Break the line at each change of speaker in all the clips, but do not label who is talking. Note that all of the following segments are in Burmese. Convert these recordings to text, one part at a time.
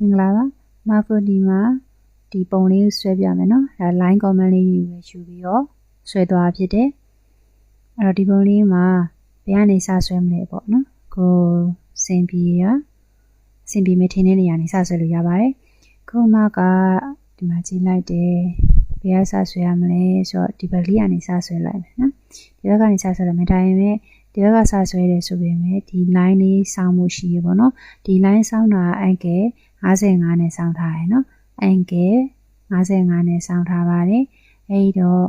မင်္ဂလာပါမာကိုဒီမှာဒီပုံလေးကိုဆွဲပြမယ်နော်ဒါ line comment လေးယူရယူပြီးတော့ဆွဲသွားဖြစ်တယ်အဲ့တော့ဒီပုံလေးမှာဘယ်ကနေစဆွဲမလဲပေါ့နော်ကိုစင်ပြေရစင်ပြေမထင်းတဲ့နေရာနေစဆွဲလို့ရပါတယ်ခုမှကဒီမှာကြည့်လိုက်တယ်ဘယ်ကစဆွဲရမလဲဆိုတော့ဒီဘက်လေးကနေစဆွဲလိုက်မယ်နော်ဒီဘက်ကနေစဆွဲလိုက်မယ်ဒါရင်ပဲ ဒီဘက်ကစဆွဲတယ်ဆိုပေမဲ့ဒီ line လေးစောင်းမှုရှိရပေါ့နော်ဒီ line စောင်းတာအဲ့ကဲ55နဲ့စောင်းထားရယ်နော်အန်ကယ်55နဲ့စောင်းထားပါတယ်အဲဒီတော့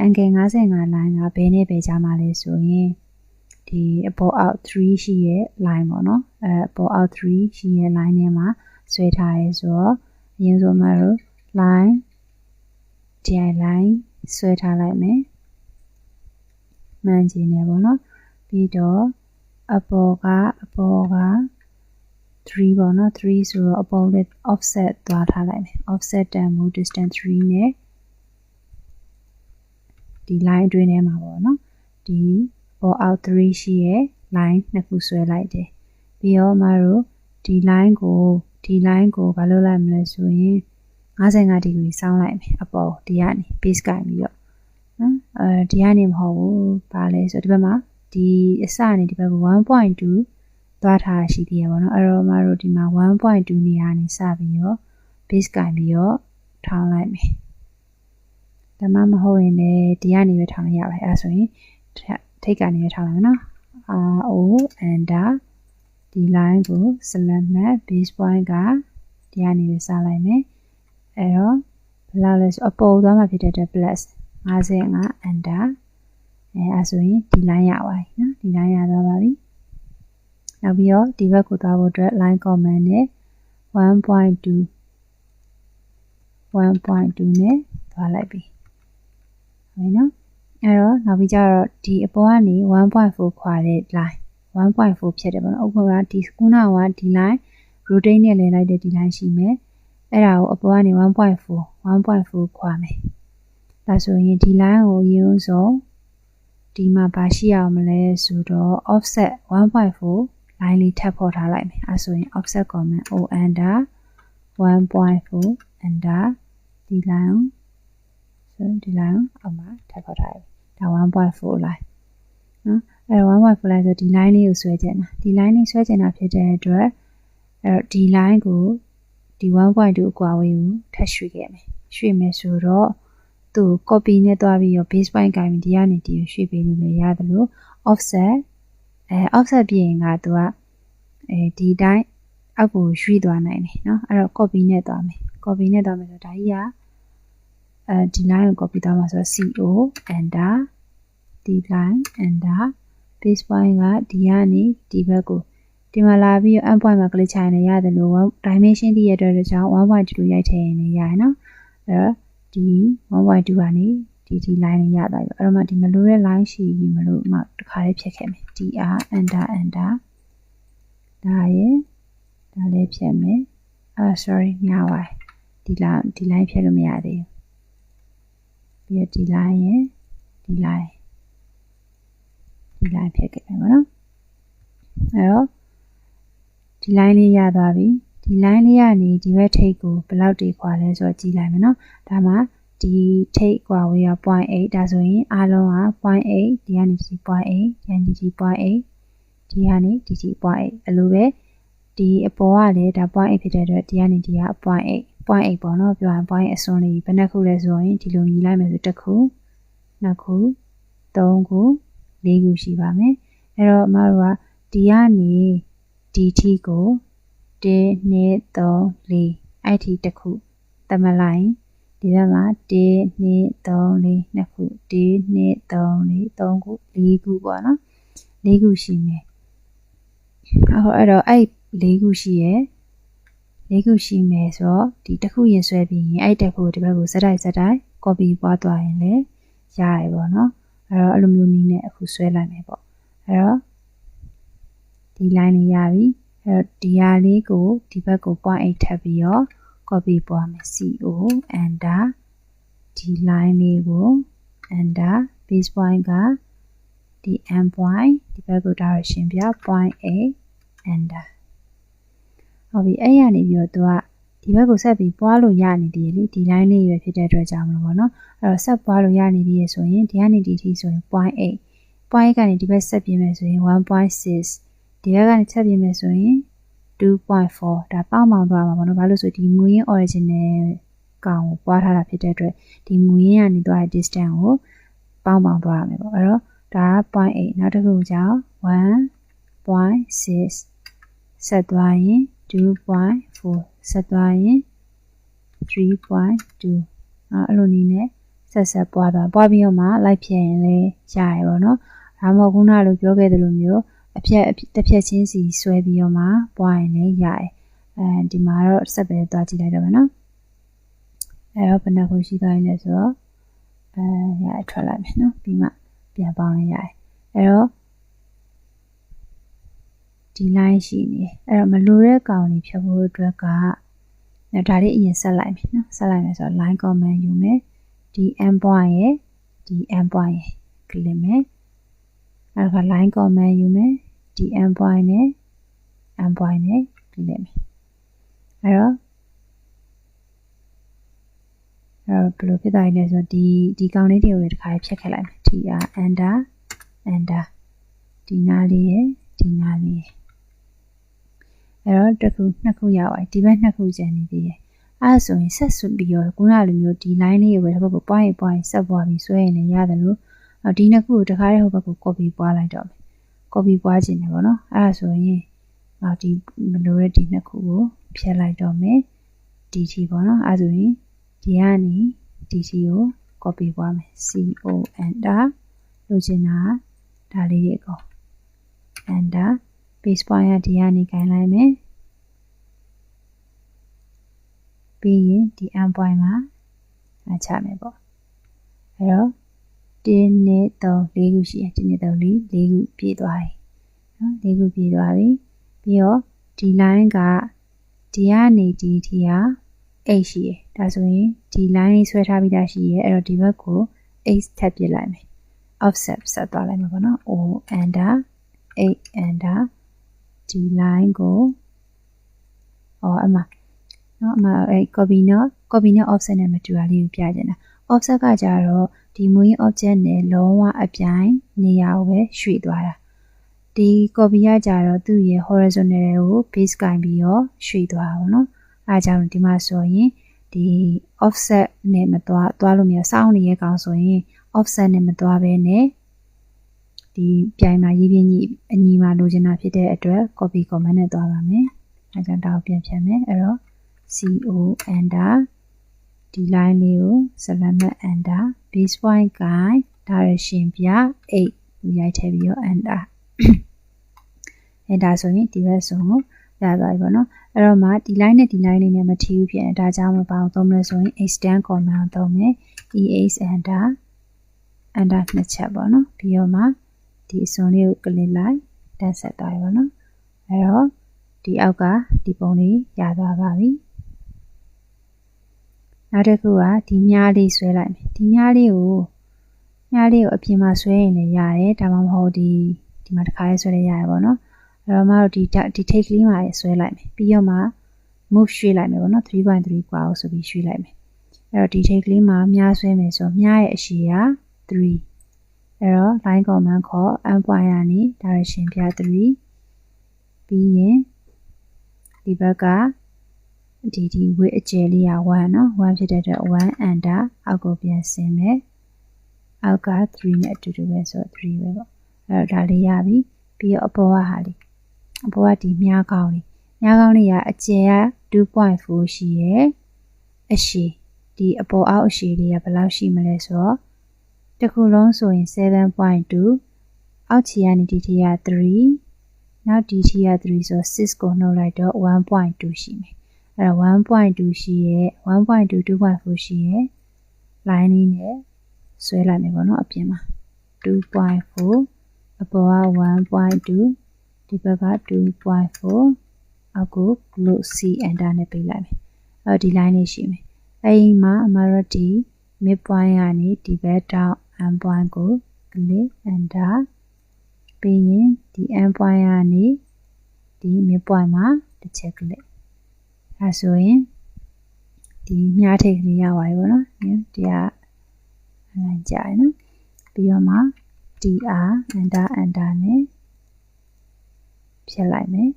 အန်ကယ်55 line ကဘယ်နဲ့ပဲကြားမှာလဲဆိုရင်ဒီအပေါ်အောက်3ရှိရဲ့ line ပေါ့နော်အဲအပေါ်အောက်3ရှိရဲ့ line ထဲမှာဆွဲထားရဲဆိုတော့အရင်ဆုံးမှတော့ line di line ဆွဲထားလိုက်မယ် မှန်ကျင်နေပေါ့နော်ပြီးတော့အပေါ်ကအပေါ်က3ပေါ့နော်3ဆိုတော့အပေါ်လက် offset သွားထားလိုက်မယ် offset တန်မှု distance 3နဲ့ဒီ line အတွင်းထဲမှာပေါ့နော်ဒီပေါ်အောက်3ရှိရဲ့ line နှစ်ခုဆွဲလိုက်တယ်ပြီးတော့မတို့ဒီ line ကိုဒီ line ကိုဘာလုပ်လိုက်မလဲဆိုရင်55ဒီဂရီစောင်းလိုက်မယ်အပေါ်ဒီကနေ base ကင်ပြီးတော့ နော်အဲဒီကနေမဟုတ်ဘူးဘာလဲဆိုတော့ဒီဘက်မှာဒီအစနေဒီဘက်ကို1.2သွားထားရှိသေးရပါတော့အဲ့တော့မတို့ဒီမှာ1.2နေရာနေစပြီးတော့ base ကင်ပြီးတော့ထောင်းလိုက်မယ်ဒါမှမဟုတ်ရင်လည်းဒီကနေပဲထောင်းလိုက်ရပါတယ်အဲ့ဆိုရင်ထိတ်ကနေပဲထောင်းလိုက်မယ်နော် RO enter ဒီ line ကို select မဲ့ base point ကဒီကနေပဲစလိုက်မယ်အဲ့တော့ဘယ်လောက်လဲဆိုအပေါ်သွားမှာဖြစ်တဲ့ plus 55 enter အဲအဲဆိုရင်ဒီ line ရပါပြီနော်ဒီ line ရသွားပါပြီနောက်ပြီးတော့ဒီဘက်ကိုသွားဖို့အတွက် line comment နဲ့1.2 1.2နဲ့သွားလိုက်ပြီဟုတ်နော်အဲ့တော့နောက်ပြီးကြတော့ဒီအပေါ်ကနေ1.4ခွာတဲ့ line 1.4ဖြစ်တယ်ပေါ့နော်ဥပမာဒီခုနကဒီ line rotate နဲ့လဲလိုက်တဲ့ဒီ line ရှိမယ်အဲ့ဒါကိုအပေါ်ကနေ1.4 1.4ခွာမယ် ဒါဆိုရင်ဒီ line ကိုရင်းဆုံးဒီမှာဘာရှိအောင်မလဲဆိုတော့ offset 1.4 line လေးထပ်ဖော်ထားလိုက်မယ်အဲဆိုရင် offset comment o under 1.4 under ဒီ line ဆိုဒီ line အောက်မှာထပ်ဖော်ထားပြီဒါ1.4 line နော်အဲ1.4 line ဆိုဒီ line လေးကိုဆွဲချင်တာဒီ line လေးဆွဲချင်တာဖြစ်တဲ့အတွက်အဲတော့ဒီ line ကိုဒီ1.2အကွာဝေးကိုထပ်ရွှေ့ခဲ့မယ်ရွှေ့မယ်ဆိုတော့ သူ့ copy နဲ့တွားပြီးတော့ base point ကင်ပြီးဒီကနေဒီကိုရွှေ့ပေးလို့လည်းရတယ်လို့ offset အဲ offset ပြင်ကသူကအဲဒီတိုင်းအောက်ကိုရွှေ့သွားနိုင်တယ်เนาะအဲ့တော့ copy နဲ့သွားမယ် copy နဲ့သွားမယ်ဆိုတော့ဒါကြီးကအဲဒီ line ကို copy သွားမှာဆိုတော့ CO enter ဒီ line enter base point ကဒီကနေဒီဘက်ကိုဒီမှာလာပြီး end point မှာ click ချရင်လည်းရတယ်လို့ dimension တည်ရတဲ့ကြောင့်1.2လို့ရိုက်ထည့်ရင်လည်းရတယ်နော်အဲ့တော့ ဒီ1.2ကနေဒီဒီ line လေးရသွားပြီအဲ့တော့မှဒီမလို့တဲ့ line ရှိပြီမလို့မှတစ်ခါလေးဖြတ်ခဲ့မယ် dr enter enter ဒါရဲ့ဒါလေးဖြတ်မယ်အာ sorry များပါဒီ line ဒီ line ဖြတ်လို့မရသေးဘူးပြီးတော့ဒီ line ရဲ့ဒီ line ဒီ line ဖြတ်ခဲ့မယ်ပေါ့နော်အဲ့တော့ဒီ line လေးရသွားပြီ ဒီ line လေးကနေဒီဘက်ထိပ်ကိုဘယ်လောက်တိခွာလဲဆိုတော့ကြည့်လိုက်မယ်နော်ဒါမှဒီထိပ်ကွာဝေးက0.8ဒါဆိုရင်အားလုံးက0.8ဒီကနေဒီ0.8ဒီကနေဒီ0.8ဒီကနေဒီဒီ0.8အလိုပဲဒီအပေါ်ကလည်းဒါ0.8ဖြစ်တဲ့အတွက်ဒီကနေဒီက0.8 0.8ပေါ့နော်ပြောရင်0.8အစွန်းလေးဘယ်နှခုလဲဆိုရင်ဒီလိုညီလိုက်မယ်ဆိုတစ်ခုနှစ်ခုသုံးခုလေးခုရှိပါမယ်အဲ့တော့အမတို့ကဒီကနေဒီထီကို 1 2 3 4အဲ့ဒီတစ်ခုတမလိုက်ဒီဘက်မှာ1 2 3 4နှစ်ခု1 2 3 4 3ခု4ခုပေါ့နော်4ခုရှိမယ်အခုအဲ့တော့အဲ့4ခုရှိရဲ့၄ခုရှိမယ်ဆိုတော့ဒီတစ်ခုရင်ဆွဲပြီးရင်အဲ့တစ်ခုဒီဘက်ကိုဇက်တိုက်ဇက်တိုက် copy ပွားသွားရင်လည်းရရပေါ့နော်အဲ့တော့အဲ့လိုမျိုးနည်းနဲ့အခုဆွဲလိုက်မယ်ပေါ့အဲ့တော့ဒီ line လေးရပြီ အဲ့တော့ဒီဟာလေးကိုဒီဘက်ကို point 8ထပ်ပြီးတော့ copy ပွားမယ် CO enter ဒီ line လေးကို enter base point ကဒီ end point ဒီဘက်ကို direction ပြ point 8 enter ဟုတ်ပြီအဲ့ရနေပြီးတော့သူကဒီဘက်ကိုဆက်ပြီးပွားလို့ရနေသေးတယ်လေဒီ line လေးရွယ်ဖြစ်တဲ့အတွက်ကြောင့်မလို့ပေါ့နော်အဲ့တော့ဆက်ပွားလို့ရနေသေးရဆိုရင်ဒီကနေဒီထိဆိုရင်0.8 0.8ကနေဒီဘက်ဆက်ပြင်မယ်ဆိုရင်1.6 ဒီဘက်ကနေဆက်ပြင်မယ်ဆိုရင်2.4ဒါပေါင်းပေါင်းသွားမှာပေါ့နော်ဘာလို့ဆိုဒီမူရင်း original ကောင်ကိုပွားထားတာဖြစ်တဲ့အတွက်ဒီမူရင်းကနေသွားတဲ့ distance ကိုပေါင်းပေါင်းသွားရမယ်ပေါ့အဲ့တော့ဒါက0.8နောက်တစ်ခုကြောင့်1.6ဆက်သွားရင်2.4ဆက်သွားရင်3.2အဲ့လိုနည်းနဲ့ဆက်ဆက်ပွားသွားပွားပြီးတော့မှလိုက်ဖြည့်ရင်လည်းရရပါတော့။ဒါမှမဟုတ်ခုနလိုပြောခဲ့သလိုမျိုး အဖြက်တစ်ဖြက်ချင်းစီဆွဲပြီးတော့မှပွားရင်လည်းရတယ်။အဲဒီမှာတော့ဆက်ပဲသွားကြည့်လိုက်တော့မယ်နော်။အဲတော့ဘယ်နှခုရှိသွားရင်လဲဆိုတော့အဲရထွက်လိုက်မယ်နော်။ပြီးမှပြန်ပေါင်းလိုက်ရတယ်။အဲတော့ဒီ line ရှိနေအဲ့တော့မလိုတဲ့ကောင်တွေဖြတ်ဖို့အတွက်ကဒါလေးအရင်ဆက်လိုက်မယ်နော်ဆက်လိုက်မယ်ဆိုတော့ line comment ယူမယ်ဒီ m point ရဲ့ဒီ m point ရဲ့ click မယ်အဲ့ဒါ line comment ယူမယ် ဒီ m point နဲ့ m point နဲ့ click မယ်အဲ့တော့အဲ့တော့ဘယ်လိုဖြစ်သွားလဲဆိုတော့ဒီဒီကောင်လေးတွေကိုလည်းတစ်ခါဖြတ်ခဲ့လိုက်မယ် tr enter enter ဒီနားလေးရဲ့ဒီနားလေးရဲ့အဲ့တော့တစ်ခုနှစ်ခုရပါတယ်ဒီဘက်နှစ်ခုကျန်နေသေးတယ်အဲ့ဆိုရင်ဆက်ဆွပြီးတော့ခုနလိုမျိုးဒီ line လေးကိုပဲတစ်ခုပွားရင်ပွားရင်ဆက်ပွားပြီးဆွဲရင်လည်းရတယ်လို့ဒီနှစ်ခုကိုတစ်ခါတည်းဟိုဘက်ကို copy ပွားလိုက်တော့မယ် copy ပွားခြင်းတယ်ပေါ့နော်အဲ့ဒါဆိုရင်နောက်ဒီမလိုတဲ့ဒီနှစ်ခုကိုဖြတ်လိုက်တော့မယ် dt ပေါ့နော်အဲ့ဆိုရင်ဒီကနေ dt ကို copy ပွားမယ် co enter လိုချင်တာဒါလေးတွေအကုန် enter base point ကဒီကနေခိုင်းလိုက်မယ်ပြီးရင်ဒီ end point မှာအချမယ်ပေါ့အဲ့တော့ 1နဲ့3 4ခုရှိတယ်1နဲ့3 4 4ခုပြည့်သွားပြီနော်4ခုပြည့်သွားပြီပြီးတော့ဒီ line ကဒီကနေဒီထိက h ရှိရယ်ဒါဆိုရင်ဒီ line လေးဆွဲထားပြီးသားရှိရယ်အဲ့တော့ဒီဘက်ကို h ထပ်ပြလိုက်မယ် offset ဆက်သွားလိုက်မှာပေါ့နော် o enter 8 enter ဒီ line ကိုဟောအမနော်အမအဲ copy နော် copy နဲ့ offset နဲ့မတူတာလေးကိုပြချင်တာ offset ကကြတော့ဒီမူရင်း object နဲ့လုံးဝအပြိုင်နေရာကိုပဲရွှေ့သွားတာဒီ copy ကကြတော့သူ့ရဲ့ horizontal ကို base ကင်ပြီးတော့ရွှေ့သွားတာပေါ့နော်အဲကြောင့်ဒီမှာဆိုရင်ဒီ offset နဲ့မသွားသွားလို့မရစောင်းနေရဲ့ကောင်ဆိုရင် offset နဲ့မသွားဘဲနဲ့ဒီပြိုင်မှာရေးပြင်းကြီးအညီမှာလိုချင်တာဖြစ်တဲ့အတွက် copy command နဲ့သွားပါမယ်အဲကြောင့်ဒါကိုပြန်ဖြတ်မယ်အဲ့တော့ co enter ဒီ line လေးကို select enter base point guide direction ပြ8ရိုက်ထည့်ပြီးတော့ enter အဲဒါဆိုရင်ဒီဘက်ဆိုကိုရသွားပြီပေါ့နော်အဲ့တော့မှဒီ line နဲ့ဒီ line လေးနဲ့မထီဘူးဖြစ်နေဒါကြောင့်မပေါ့သုံးမလို့ဆိုရင် extend command သုံးမယ် es enter enter နှစ်ချက်ပေါ့နော်ပြီးတော့မှဒီအစွန်လေးကို click လိုက်တက်ဆက်သွားပြီပေါ့နော်အဲ့တော့ဒီအောက်ကဒီပုံလေးရသွားပါပြီ နောက်တစ်ခုကဒီမြားလေးဆွဲလိုက်မယ်ဒီမြားလေးကိုမြားလေးကိုအပြင်မှာဆွဲရင်လည်းရတယ်ဒါမှမဟုတ်ဒီဒီမှာတစ်ခါလေးဆွဲလည်းရတယ်ပေါ့နော်အဲ့တော့မတို့ဒီဒီ take လေးမှာဆွဲလိုက်မယ်ပြီးတော့မှ move ရွှေ့လိုက်မယ်ပေါ့နော်3.3กว่าကိုဆိုပြီးရွှေ့လိုက်မယ်အဲ့တော့ဒီ take လေးမှာမြားဆွဲမယ်ဆိုမြားရဲ့အရှည်က3အဲ့တော့ line command ခေါ် m point ကနေ direction ပြ3ပြီးရင်ဒီဘက်က ဒီဒီဝေးအကျယ်လေးက1နော်1ဖြစ်တဲ့အတွက်1 under အောက်ကိုပြန်ဆင်းမယ်အောက်က3နဲ့အတူတူပဲဆိုတော့3ပဲပေါ့အဲ့တော့ဒါလေးရပြီပြီးတော့အပေါ်ကဟာလေးအပေါ်ကဒီမြားကောင်းလေးမြားကောင်းလေးကအကျယ်က2.4ရှိရယ်အရှိဒီအပေါ်အောက်အရှိလေးကဘယ်လောက်ရှိမလဲဆိုတော့တစ်ခုလုံးဆိုရင်7.2အောက်ခြေကနေဒီထီက3နောက်ဒီထီက3ဆိုတော့6ကိုနှုတ်လိုက်တော့1.2ရှိမယ် အဲ့တော့1.2ရှိရဲ့1.2 2.4ရှိရဲ့ line လေးနဲ့ဆွဲလိုက်မယ်ပေါ့နော်အပြင်မှာ2.4အပေါ်က1.2ဒီဘက်က2.4အောက်ကို close c enter နဲ့ပေးလိုက်မယ်အဲ့ဒီ line လေးရှိမယ်အဲ့ဒီမှာအမရဒီ mid point ကနေဒီဘက်တောက် end point ကို click enter ပြီးရင်ဒီ end point ကနေဒီ mid point မှာတစ်ချက် click ဒါဆိုရင်ဒီမြားထိတ်ကလေးရပါပြီပေါ့နော်တရားအလိုက်ကြရနော်ပြီးတော့မှ dr enter enter နဲ့ဖြတ်လိုက်မယ်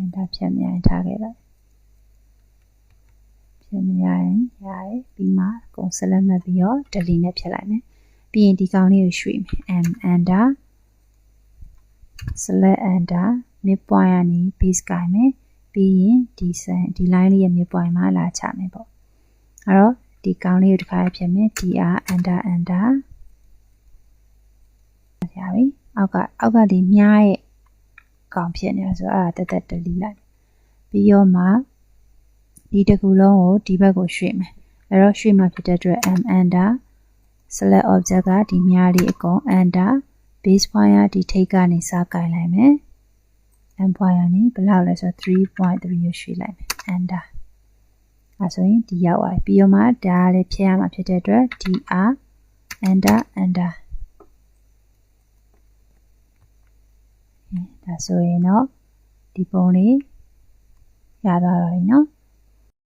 enter ဖြတ်မြန်ထားခဲ့လိုက်ဖြတ်မြန်ရင်ရတယ်ပြီးမှအကုန်ဆက်လက်မှတ်ပြီးတော့ delete နဲ့ဖြတ်လိုက်မယ်ပြီးရင်ဒီကောင်လေးကိုရွှေ့မယ် m enter select enter midpoint ကနေ base ကိုင်မယ် ပြီးရင်ဒီဆန်ဒီ line လေးရဲ့ midpoint မှာလာချမယ်ပေါ့အဲ့တော့ဒီကောင်လေးကိုတစ်ခါဖြတ်မယ် dr enter enter ရပြီအောက်ကအောက်ကဒီမြားရဲ့ကောင်ဖြစ်နေတာဆိုတော့အဲ့ဒါတက်တက် delete လိုက်ပြီးတော့မှဒီတစ်ခုလုံးကိုဒီဘက်ကိုရွှေ့မယ်အဲ့တော့ရွှေ့မှဖြစ်တဲ့အတွက် m enter select object ကဒီမြားလေးအကုန် enter base point ကဒီထိတ်ကနေစကင်လိုက်မယ် m point ကနေဘယ်လောက်လဲဆိုတော့3.3ကိုရွှေ့လိုက်မယ် enter အဲဆိုရင်ဒီရောက်သွားပြီပြီးတော့မှဒါလည်းဖြည့်ရမှာဖြစ်တဲ့အတွက် dr enter enter ဒါဆိုရင်တော့ဒီပုံလေးရသွားပါပြီเนาะ